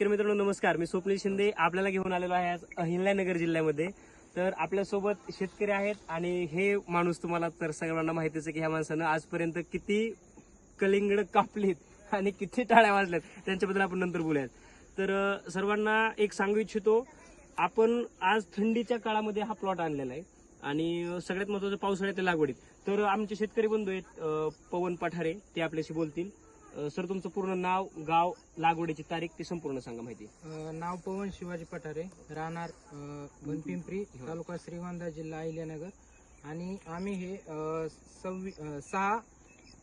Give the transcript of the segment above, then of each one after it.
तर मित्रांनो नमस्कार. मी स्वप्नील शिंदे आपल्याला घेऊन आलेलो आहे आज अहिल्यानगर जिल्ह्यामध्ये. तर आपल्यासोबत शेतकरी आहेत आणि हे माणूस तुम्हाला तर सगळ्यांना माहितीच आहे की ह्या माणसानं आजपर्यंत किती कलिंगड कापलीत आणि किती टाळ्या वाजल्यात त्यांच्याबद्दल आपण नंतर बोलूयात. तर सर्वांना एक सांगू इच्छितो आपण आज थंडीच्या काळामध्ये हा प्लॉट आणलेला आहे आणि सगळ्यात महत्वाचं पावसाळ्याच्या लागवडीत. तर आमचे शेतकरी बंधू आहेत पवन पठारे ते आपल्याशी बोलतील. सर तुमचं पूर्ण नाव गाव लागवडीची तारीख ती संपूर्ण सांगा माहिती. अ, नाव पवन शिवाजी पठारे राहणार अ, बनपिंपरी तालुका श्रीगोंदा जिल्हा अहिल्यानगर. आणि आम्ही हे अ, सव्वी अ, सहा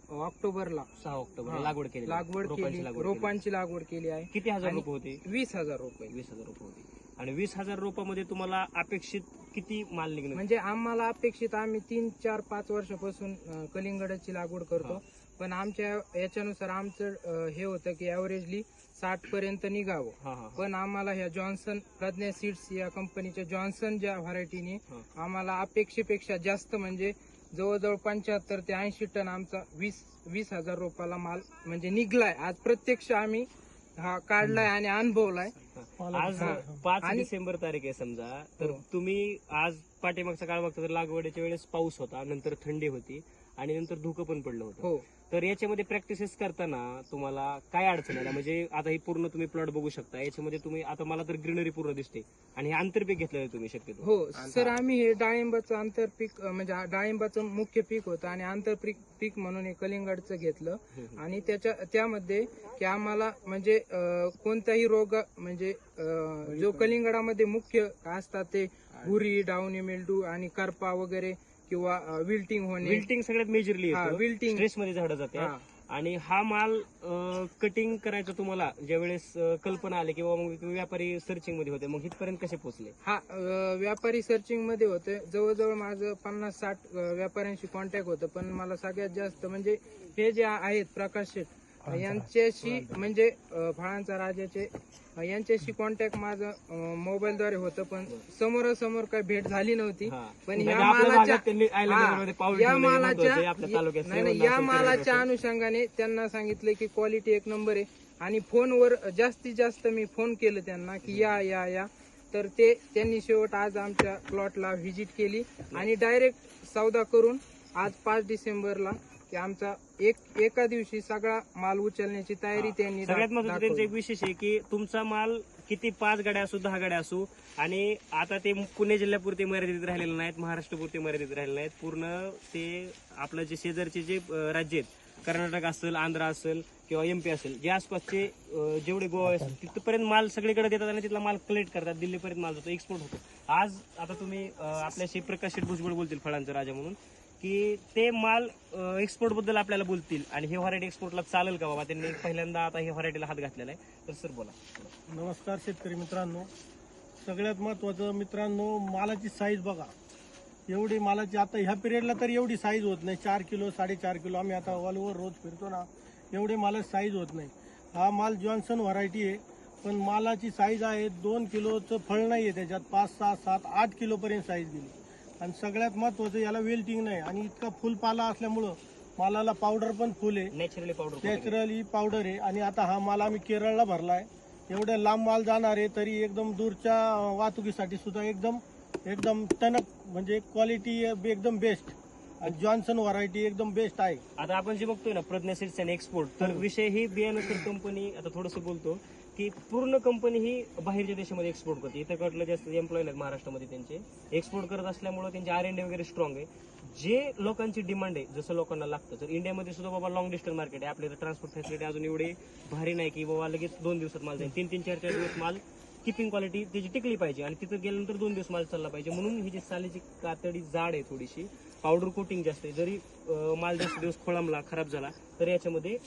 ऑक्टोबरला सहा ऑक्टोबर हा, लागवड केली. लागवड रोपांची केली लागवड केली. रोपांची लागवड केली आहे. किती हजार आणि- रोप होते? वीस हजार रुपये वीस हजार रोप होते. आणि वीस हजार रोपामध्ये तुम्हाला अपेक्षित किती माल निघणार? म्हणजे आम्हाला अपेक्षित आम्ही तीन चार पाच वर्षापासून अ, कलिंगडाची लागवड करतो. पण आमच्या याच्यानुसार आमचं हे होतं की ॲव्हरेजली साठ पर्यंत निघावं. पण आम्हाला ह्या जॉन्सन प्रज्ञा सीड्स या कंपनीच्या जॉन्सन ज्या व्हरायटीने. आम्हाला अपेक्षेपेक्षा जास्त म्हणजे जवळजवळ पंच्याहत्तर ते ऐंशी टन आमचा वीस वीस हजार रोपाला माल म्हणजे निघलाय. आज प्रत्यक्ष आम्ही हा काढलाय आणि अनुभवलाय. आज. पाच डिसेंबर तारीख आहे समजा. तर हो. तुम्ही आज पाठीमागचा काळ बघता तर लागवडीच्या वेळेस पाऊस होता नंतर थंडी होती. आणि नंतर धुकं पण पडलं होतं. हो. तर याच्यामध्ये प्रॅक्टिसेस करताना तुम्हाला काय अडचण आल्या? म्हणजे आता ही पूर्ण तुम्ही प्लॉट बघू शकता. याच्यामध्ये तुम्ही आता मला तर ग्रीनरी पूर्ण दिसते. आणि हे आंतरपीक घेतलेलं तुम्ही शक्यतो. हो सर आम्ही हे डाळिंबाचं आंतरपीक अं, म्हणजे हा डाळिंबाचं मुख्य पीक होतं आणि आंतरपीक पीक म्हणून हे कलिंगडचं घेतलं. आणि त्याच्या त्यामध्ये की आम्हाला म्हणजे अं, कोणताही रोग म्हणजे अं, जो कलिंगडामध्ये मुख्य असतात ते भुरी डाऊनी मेल्डू आणि करपा वगैरे किंवा विल्टिंग होणे. विल्टिंग सगळ्यात मेजरली हा, wilting. स्ट्रेस मध्ये झाडं जाते. हा. आणि हा माल कटिंग करायचं तुम्हाला ज्यावेळेस अं, कल्पना आली किंवा मग तुम्ही व्यापारी सर्चिंगमध्ये होते मग इथपर्यंत कसे पोहोचले? हा अं, व्यापारी सर्चिंगमध्ये होते. जवळजवळ माझं पन्नास साठ अं, व्यापाऱ्यांशी कॉन्टॅक्ट होतं. पण मला सगळ्यात जास्त म्हणजे हे जे आहेत प्रकाश शेठ यांच्याशी म्हणजे फळांचा राजाचे यांच्याशी कॉन्टॅक्ट माझं मोबाईलद्वारे होतं पण समोरासमोर काही भेट झाली नव्हती. पण म्हणजे या मालाच्या या मालाच्या या मालाच्या. अनुषंगाने त्यांना सांगितलं की क्वालिटी एक नंबर आहे. आणि फोनवर जास्तीत जास्त मी फोन केलं त्यांना की या या या. तर ते त्यांनी शेवट आज आमच्या प्लॉटला व्हिजिट केली. आणि डायरेक्ट सौदा करून आज पाच डिसेंबरला की आमचा एक एका दिवशी सगळा माल उचलण्याची तयारी त्यांनी सगळ्यात महत्वाचं त्यांचं. एक विशेष आहे की तुमचा माल किती पाच गाड्या असू दहा गाड्या असू आणि आता ते पुणे जिल्ह्यापुरते मर्यादित राहिलेले नाहीत महाराष्ट्रपुरते मर्यादित राहिलेले नाहीत. पूर्ण ते आपलं जे शेजारचे जे राज्य आहेत कर्नाटक असेल आंध्र असेल किंवा एमपी असेल जे आसपासचे जेवढे गोवा असतील तिथपर्यंत माल सगळीकडे देतात आणि तिथला माल कलेक्ट करतात. दिल्लीपर्यंत माल जातो एक्सपोर्ट होतो. आज आता तुम्ही आपल्याशी प्रकाश शेठ भुजबळ बोलतील फळांचा राजा म्हणून. की ते माल एक्सपोर्टबद्दल आपल्याला बोलतील. आणि हे व्हरायटी एक्सपोर्टला चालेल का बाबा? त्यांनी पहिल्यांदा आता हे व्हरायटीला हात घातलेला आहे. तर सर बोला. नमस्कार शेतकरी मित्रांनो. सगळ्यात महत्वाचं मित्रांनो मालाची साईज बघा. एवढी मालाची आता ह्या पिरियडला तर एवढी साईज होत नाही. चार किलो साडेचार किलो आम्ही आता ऑल रोज फिरतो ना एवढी मालाची साईज होत नाही. हा माल जॉन्सन व्हरायटी आहे. पण मालाची साईज आहे दोन किलोचं फळ नाही आहे त्याच्यात. पाच सहा सात आठ किलोपर्यंत साईज गेली. आणि सगळ्यात महत्वाचं याला वेल्टिंग नाही. आणि इतका फुल पाला असल्यामुळं मालाला पावडर पण फुल आहे. नॅचरली पावडर नॅचरली पावडर आहे. आणि आता हा माल आम्ही केरळला भरलाय. एवढ्या लांब माल जाणार आहे तरी एकदम दूरच्या वाहतुकीसाठी सुद्धा एकदम एकदम टणक म्हणजे क्वालिटी एकदम बेस्ट आणि जॉन्सन व्हरायटी एकदम बेस्ट आहे. आता आपण जे बघतोय ना प्रज्ञा सीड्स अँड एक्सपोर्ट तर विषय ही बियाणं कंपनी आता थोडस बोलतो. की पूर्ण कंपनी ही बाहेरच्या देशामध्ये एक्सपोर्ट करते. इथं कडलं जास्त एम्प्लॉई आहेत महाराष्ट्रामध्ये त्यांचे. एक्सपोर्ट करत असल्यामुळे त्यांचे आर एन वगैरे स्ट्रॉंग आहे. जे लोकांची डिमांड आहे जसं लोकांना लागतं. तर इंडियामध्ये सुद्धा बाबा लॉंग डिस्टन्स मार्केट आहे. आपल्याला ट्रान्सपोर्ट फॅसिलिटी अजून एवढी भारी नाही की बाबा लगेच दोन दिवसात माल जाईल. तीन तीन चार चार दिवस माल किपिंग क्वालिटी त्याची टिकली पाहिजे. आणि तिथं गेल्यानंतर दोन दिवस माल चालला पाहिजे. म्हणून ही जी सालीची कातडी जाड आहे थोडीशी पावडर कोटिंग जास्त आहे. जरी माल जास्त दिवस खोळांबला खराब झाला तर याच्यामध्ये